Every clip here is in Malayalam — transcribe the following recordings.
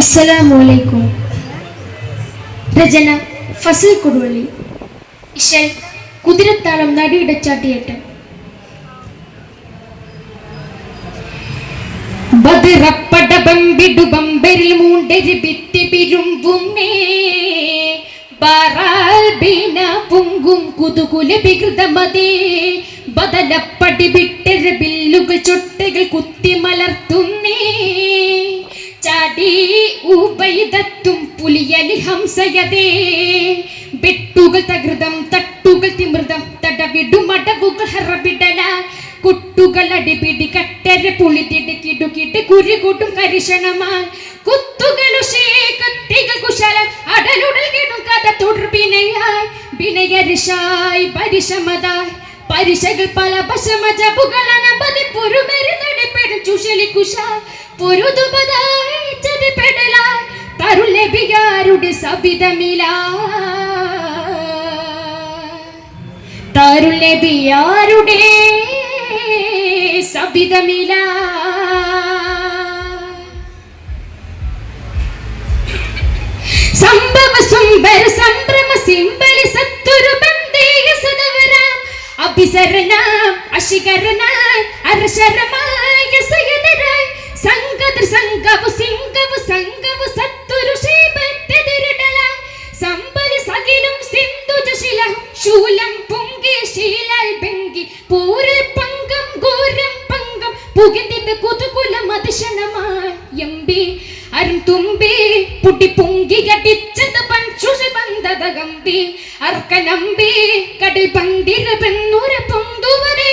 അസ്സലാമലൈക്കും രചന ഫസൽ കൊടുവള്ളി. ഇഷൽ കുതിരത്താളം നടിയിടച്ചാട്ടിയേറ്റം ബമ്പരിൽ മൂണ്ടരി ഭിത്തി പിരുമ്പും പുങ്കും കുതുകുല വികൃതമതേ. ബദലപ്പടി വിട്ടര ബില്ലുകൾ ചൊട്ടകൾ കുത്തി മലർത്തുന്നേ. ചാടി ഉബൈദത്തും പുലിയലി ഹംസയതേ. വെട്ടുകൾ തകൃതം തട്ടുകൾ തിമൃതം തടവിടുമടവുകൾ ഹറബിടല. കുട്ടുകൾ അടിപിടി കട്ടര പുളിതിടുക്കിടുക്കിട്ട് കുരുകൂട്ടും കരിഷണമാൽ കുത്തുകളുഷേ കത്തികൾ കുശലം അടലുടൽ കിടും കഥ തുടർബിനയായി ബിനയരിശായി പരിശമതായി. പരിശകൾ പല പശമജബുകളന ബതി പൊരുമേരി നടിപ്പെടും ചുഷലി കുശാൽ. പൊരുതുപതായി സബിതമില സംഭവ സുന്ദര സംഭ്രമ സിംബലി സത്തൊരു ബന്ധീയ സദവര. അഭിസരണ അശികരണ അർശരമാ സംഗതർ സംഗവു സിംഗവു സംഗവു സത്തൊരു ശീപത്തെതിരിടല സംബലി സകിലും സിന്ധുജശിലം ശൂലം പൊങ്കി ശീലാൽ ബെങ്കി. പൂരിൽ പങ്കം ഘോരം പങ്കം പുകിന്തിന്റെ കുതുകുല മതിശനമായി എമ്പി അരും പുട്ടി പൊങ്കി കടിച്ചത് പഞ്ചുഷി ബന്ധത ഗമ്പി അർക്കനമ്പി കടിൽ പന്തിര പെണ്ണുര പൊന്തുവരെ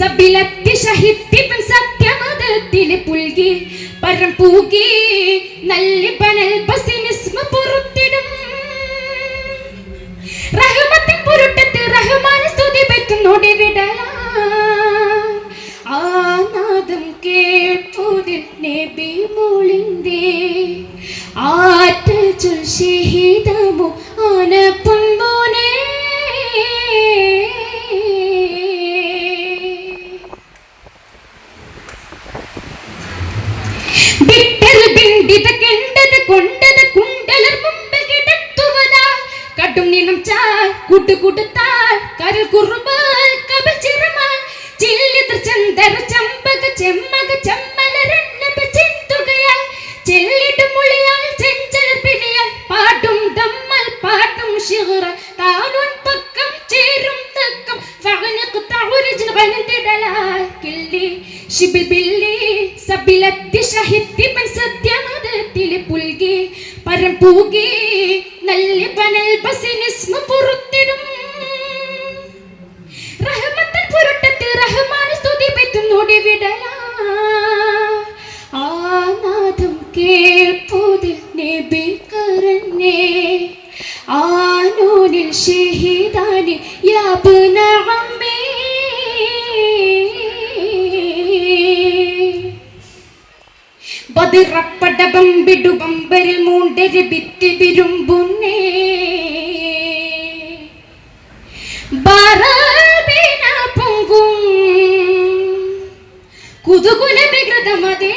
സബിലത്തി ഷഹിത്തിപ്പൻ സത്യമതത്തിലെ പുൽകി പരം പൂകി നല്ലി പനൽ ബസിനിസ്മ പുറത്തിടും. റഹ്മത്തിൻ പുരുട്ടത്ത് റഹ്മാൻ സ്തുതി പെറ്റുന്നോടി വിടല ആനാദം കേൾപ്പുതിൽ നബി മോളിന്തേ ആറ്റൽ ചൊൽ ഷഹീദമോ കൊണ്ടത് കുണ്ടലർ മുമ്പിൽ കിടത്തുവതാ. കടും നിനം ചമ്പക ചെമ്മക മുളിയാൽ പാടും പാടും ചേരും തക്കം. ശിബിൽ ബില്ലി സബിലത്തി സത്യമതത്തിലെ പുൽകി പരം പൂകി നല്ല പനൽ ബസിനിസ്മ പുറത്തിടും. റഹ്മത്തൻ പുരട്ടത്ത് റഹ്മാൻ സ്തുതി പെറ്റുന്നോടി വിടല. ആനാദം കേൾപ്പോതിൽ പതിറപ്പടപം വിടുപമ്പരിൽ മൂണ്ടരി ഭിത്തി വിരുമ്പുന്നേ. പൊങ്കും കുതുകുല വികൃതമതേ